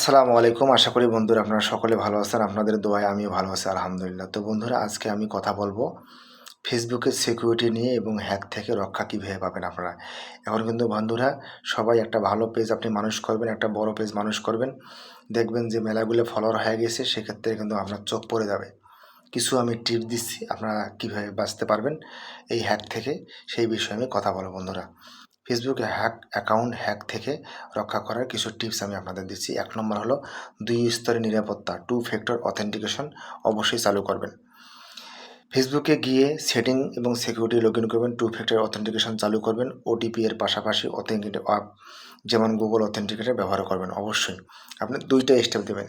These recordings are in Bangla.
আসসালামু আলাইকুম। আশা করি বন্ধুরা আপনারা সকলে ভালো আছেন, আপনাদের দোয়ায় আমিও ভালো আছি, আলহামদুলিল্লাহ। তো বন্ধুরা, আজকে আমি কথা বলব ফেসবুকের সিকিউরিটি নিয়ে এবং হ্যাক থেকে রক্ষা কীভাবে পাবেন আপনারা। এখন কিন্তু বন্ধুরা, সবাই একটা ভালো পেজ আপনি মানুষ করবেন, একটা বড় পেজ মানুষ করবেন। দেখবেন যে মেলাগুলো ফলোয়ার হয়ে গেছে, সেক্ষেত্রে কিন্তু আপনার চোখ পড়ে যাবে। কিছু আমি টিপ দিচ্ছি, আপনারা কীভাবে বাঁচতে পারবেন এই হ্যাক থেকে, সেই বিষয়ে আমি কথা বলব বন্ধুরা। ফেসবুকে হ্যাক অ্যাকাউন্ট হ্যাক থেকে রক্ষা করার কিছু টিপস আমি আপনাদের দিচ্ছি। এক নম্বর হলো, দুই স্তরের নিরাপত্তা টু ফ্যাক্টর অথেন্টিকেশন অবশ্যই চালু করবেন। ফেসবুকে গিয়ে সেটিং এবং সিকিউরিটি লগ ইন করবেন টু ফ্যাক্টর অথেন্টিকেশন চালু করবেন ওটিপি এর পাশাপাশি অথেন্টিকেট অ্যাপ যেমন গুগল অথেন্টিকেটার ব্যবহার করবেন অবশ্যই। আপনি দুইটা স্টেপ দেবেন।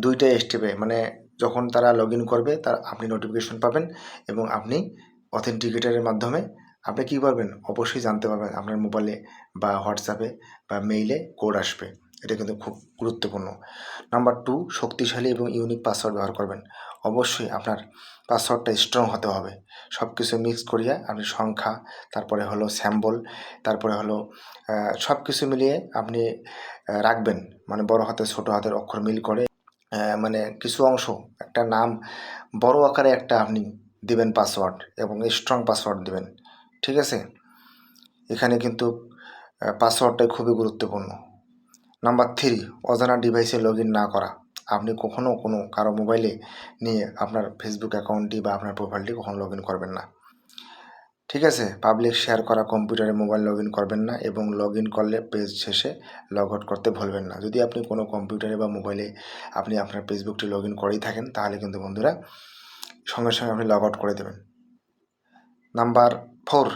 দুইটা স্টেপে মানে যখন তারা লগ ইন করবে, তার আপনি নোটিফিকেশন পাবেন এবং আপনি অথেন্টিকেটারের মাধ্যমে আপনি কী পারবেন অবশ্যই জানতে পারবেন আপনার মোবাইলে বা হোয়াটসঅ্যাপে বা মেইলে কোড আসবে। এটা কিন্তু খুব গুরুত্বপূর্ণ। নাম্বার টু শক্তিশালী এবং ইউনিক পাসওয়ার্ড ব্যবহার করবেন। অবশ্যই আপনার পাসওয়ার্ডটা স্ট্রং হতে হবে। সব কিছু মিক্স করিয়া আপনি সংখ্যা, তারপরে হলো স্যাম্বল তারপরে হলো সব কিছু মিলিয়ে আপনি রাখবেন। মানে বড় হাতের ছোটো হাতের অক্ষর মিল করে মানে কিছু অংশ, একটা নাম, বড় আকারে একটা আপনি দিবেন পাসওয়ার্ড এবং স্ট্রং পাসওয়ার্ড দিবেন। ঠিক আছে? এখানে কিন্তু পাসওয়ার্ডটাই খুবই গুরুত্বপূর্ণ। নাম্বার থ্রি অজানা ডিভাইসে লগ না করা। আপনি কখনও কোনো, কারও মোবাইলে নিয়ে আপনার ফেসবুক অ্যাকাউন্টটি বা আপনার প্রোফাইলটি কখনো লগ করবেন না। ঠিক আছে? পাবলিক শেয়ার করা কম্পিউটারে মোবাইল লগ করবেন না এবং লগ করলে পেজ শেষে লগ আউট করতে ভুলবেন না। যদি আপনি কোনো কম্পিউটারে বা মোবাইলে আপনি আপনার ফেসবুকটি লগ ইন করেই থাকেন, তাহলে কিন্তু বন্ধুরা সঙ্গে সঙ্গে আপনি লগ আউট করে দেবেন। Number four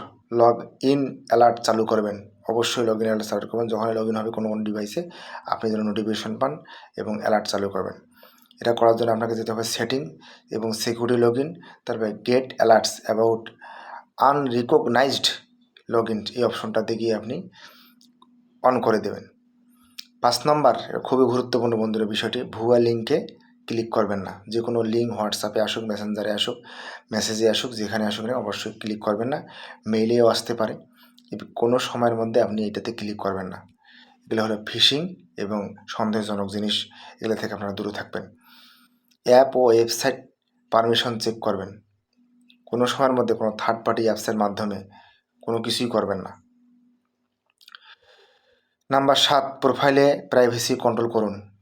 log in alert চালু করবেন। অবশ্যই লগ ইন অ্যালার্ট চালু করবেন। যখনই লগ ইন হবে কোনো কোনো ডিভাইসে আপনি যেন নোটিফিকেশন পান এবং অ্যালার্ট চালু করবেন। এটা করার জন্য আপনাকে যেতে হবে সেটিং এবং সিকিউরিটি লগ ইন তারপরে get alerts about unrecognised log in এই অপশনটাতে গিয়ে আপনি অন করে দেবেন। পাঁচ নম্বর, খুবই গুরুত্বপূর্ণ বন্ধুরা বিষয়টি, ভুয়া লিঙ্কে ক্লিক করবেন না। যে কোনো লিঙ্ক হোয়াটসঅ্যাপে আসুক মেসেঞ্জারে আসুক মেসেজে আসুক, যেখানে আসুক না অবশ্যই ক্লিক করবেন না। মেইলেও আসতে পারে। কোনো সময়ের মধ্যে আপনি এটাতে ক্লিক করবেন না। এগুলো হলো ফিশিং এবং সন্দেহজনক জিনিস। এগুলো থেকে আপনারা দূরে থাকবেন। অ্যাপ ও ওয়েবসাইট পারমিশন চেক করবেন। কোনো সময়ের মধ্যে কোনো থার্ড পার্টি অ্যাপসের মাধ্যমে কোনো কিছুই করবেন না। নাম্বার সাত প্রোফাইলে প্রাইভেসি কন্ট্রোল করুন।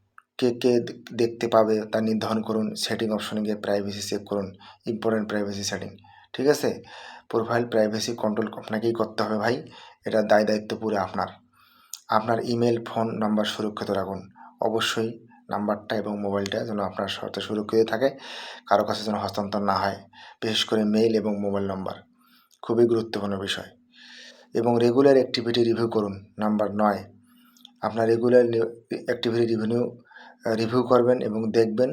কে কে দেখতে পাবে তা নির্ধারণ করুন সেটিং অপশনে গিয়ে প্রাইভেসি চেক করুন ইম্পর্টেন্ট প্রাইভেসি সেটিং ঠিক আছে? প্রোফাইল প্রাইভেসি কন্ট্রোল আপনাকেই করতে হবে ভাই, এটা দায় দায়িত্ব পুরো আপনার। আপনার ইমেল ফোন নাম্বার সুরক্ষিত রাখুন। অবশ্যই নাম্বারটা এবং মোবাইলটা যেন আপনার সাথে সুরক্ষিত থাকে, কারও কাছে যেন হস্তান্তর না হয়, বিশেষ করে মেইল এবং মোবাইল নাম্বার খুবই গুরুত্বপূর্ণ বিষয়। এবং রেগুলার অ্যাক্টিভিটি রিভিউ করুন নাম্বার নয়, আপনার রেগুলার অ্যাক্টিভিটি রিভিনিউ রিভিউ করবেন এবং দেখবেন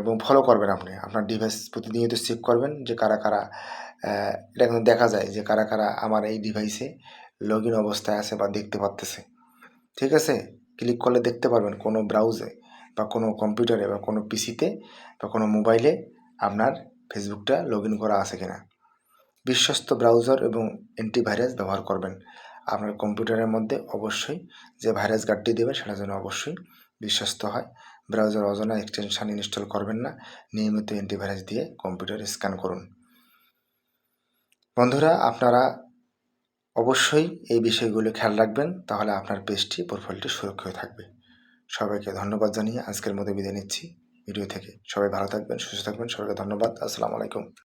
এবং ফলো করবেন আপনি। আপনার ডিভাইস প্রতিনিয়ত চেক করবেন যে কারা কারা এটা কিন্তু দেখা যায় যে কারা কারা আমার এই ডিভাইসে লগ ইন অবস্থায় আছে বা দেখতে পারতেছে। ঠিক আছে? ক্লিক করলে দেখতে পারবেন কোনো ব্রাউজে বা কোনো কম্পিউটারে বা কোনো পিসিতে বা কোনো মোবাইলে আপনার ফেসবুকটা লগ ইন করা আছে কিনা। বিশ্বস্ত ব্রাউজার এবং অ্যান্টিভাইরাস ব্যবহার করবেন। আপনার কম্পিউটারের মধ্যে অবশ্যই যে ভাইরাস গার্ডটি দেবে সেটা যেন অবশ্যই বিশ্বস্ত হয়। ব্রাউজার অজানা এক্সটেনশান ইনস্টল করবেন না। নিয়মিত অ্যান্টিভাইরাস দিয়ে কম্পিউটার স্ক্যান করুন। বন্ধুরা, আপনারা অবশ্যই এই বিষয়গুলো খেয়াল রাখবেন, তাহলে আপনার পেজটি প্রোফাইলটি সুরক্ষিত থাকবে। সবাইকে ধন্যবাদ জানিয়ে আজকের মতো বিদায় নিচ্ছি। ভিডিও থেকে সবাই ভালো থাকবেন, সুস্থ থাকবেন। সবাইকে ধন্যবাদ। আসসালামু আলাইকুম।